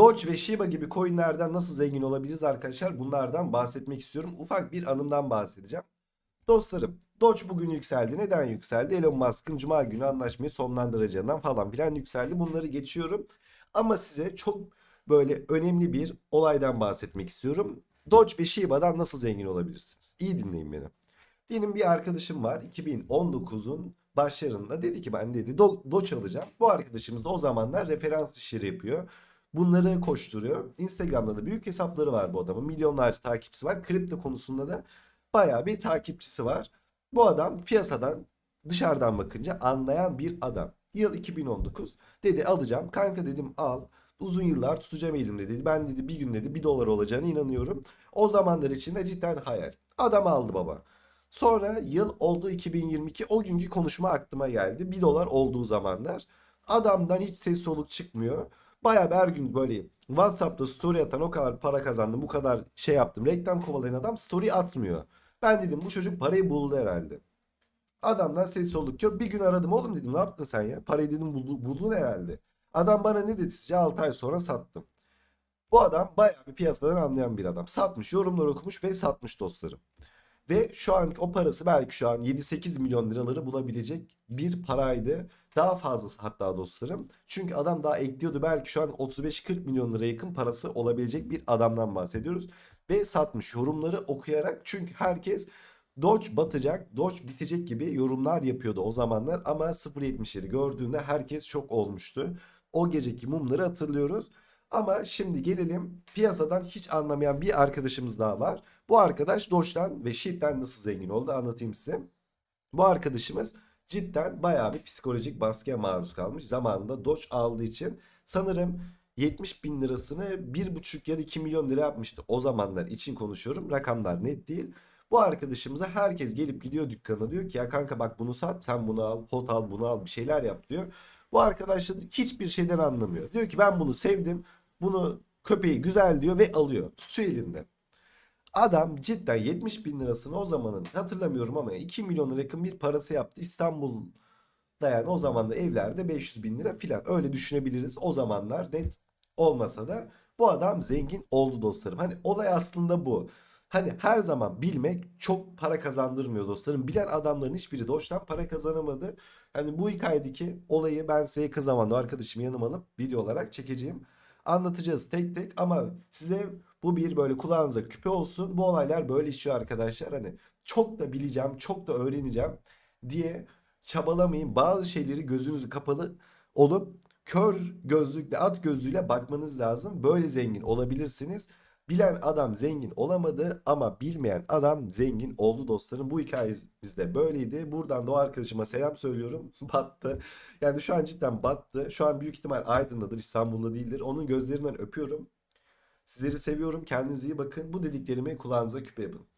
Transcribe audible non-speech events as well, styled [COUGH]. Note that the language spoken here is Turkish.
Doge ve Shiba gibi coinlerden nasıl zengin olabiliriz arkadaşlar? Bunlardan bahsetmek istiyorum. Ufak bir anımdan bahsedeceğim. Dostlarım, Doge bugün yükseldi. Neden yükseldi? Elon Musk'ın Cuma günü anlaşmayı sonlandıracağından falan filan yükseldi. Bunları geçiyorum. Ama size çok böyle önemli bir olaydan bahsetmek istiyorum. Doge ve Shiba'dan nasıl zengin olabilirsiniz? İyi dinleyin beni. Benim bir arkadaşım var 2019'un başlarında dedi ki ben dedi Do- Doge alacağım. Bu arkadaşımız da o zamanlar referans işleri yapıyor. Bunları koşturuyor. Instagram'da da büyük hesapları var bu adamın. Milyonlarca takipçisi var. Kripto konusunda da bayağı bir takipçisi var. Bu adam piyasadan dışarıdan bakınca anlayan bir adam. Yıl 2019. Dedi alacağım. Kanka dedim al. Uzun yıllar tutacağım elimde dedi. Ben dedi bir gün dedi bir dolar olacağına inanıyorum. O zamanlar içinde cidden hayal. Adam aldı baba. Sonra yıl oldu 2022. O günkü konuşma aklıma geldi. 1 dolar olduğu zamanlar. Adamdan hiç ses soluk çıkmıyor. Bayağı her gün böyle WhatsApp'ta story atan o kadar para kazandım. Bu kadar şey yaptım. Reklam kovalayan adam story atmıyor. Ben dedim bu çocuk parayı buldu herhalde. Adamdan ses soluk yok. Bir gün aradım oğlum dedim ne yaptın sen ya? Parayı dedim buldu, buldun herhalde. Adam bana ne dedi sizce 6 ay sonra sattım. Bu adam bayağı bir piyasadan anlayan bir adam. Satmış, yorumlar okumuş ve satmış dostlarım. Ve şu an o parası belki şu an 7-8 milyon liraları bulabilecek bir paraydı. Daha fazlası hatta dostlarım. Çünkü adam daha ekliyordu. Belki şu an 35-40 milyon lira yakın parası olabilecek bir adamdan bahsediyoruz. Ve satmış yorumları okuyarak. Çünkü herkes Doge batacak, Doge bitecek gibi yorumlar yapıyordu o zamanlar. Ama 0.70'leri gördüğünde herkes çok olmuştu. O geceki mumları hatırlıyoruz. Ama şimdi gelelim piyasadan hiç anlamayan bir arkadaşımız daha var. Bu arkadaş Doge'dan ve Shit'ten nasıl zengin oldu anlatayım size. Bu arkadaşımız cidden bayağı bir psikolojik baskıya maruz kalmış. Zamanında Doge aldığı için sanırım 70 bin lirasını 1,5 ya da 2 milyon lira yapmıştı. O zamanlar için konuşuyorum. Rakamlar net değil. Bu arkadaşımıza herkes gelip gidiyor dükkana diyor ki ya kanka bak bunu sat sen bunu al hot al bunu al bir şeyler yap diyor. Bu arkadaş da hiçbir şeyden anlamıyor. Diyor ki ben bunu sevdim bunu köpeği güzel diyor ve alıyor tutuyor elinde. Adam cidden 70 bin lirasını o zamanın hatırlamıyorum ama 2 milyona yakın bir parası yaptı. İstanbul'da yani o zaman da evlerde 500 bin lira filan öyle düşünebiliriz. O zamanlar net olmasa da bu adam zengin oldu dostlarım. Hani olay aslında bu. Hani her zaman bilmek çok para kazandırmıyor dostlarım. Bilen adamların hiçbiri Doge'dan para kazanamadı. Hani bu hikayedeki olayı ben size yakın zamanda arkadaşımı yanıma alıp video olarak çekeceğim. Anlatacağız tek tek ama size bu bir böyle kulağınıza küpe olsun. Bu olaylar böyle işiyor arkadaşlar. Hani çok da bileceğim, çok da öğreneceğim diye çabalamayın. Bazı şeyleri gözünüzü kapalı olup kör gözlükle, at gözlüğüyle bakmanız lazım. Böyle zengin olabilirsiniz. Bilen adam zengin olamadı ama bilmeyen adam zengin oldu dostlarım. Bu hikayemiz bizde böyleydi. Buradan da o arkadaşıma selam söylüyorum. [LAUGHS] Battı. Yani şu an cidden battı. Şu an büyük ihtimal Aydın'dadır, İstanbul'da değildir. Onun gözlerinden öpüyorum. Sizleri seviyorum. Kendinize iyi bakın. Bu dediklerimi kulağınıza küpe yapın.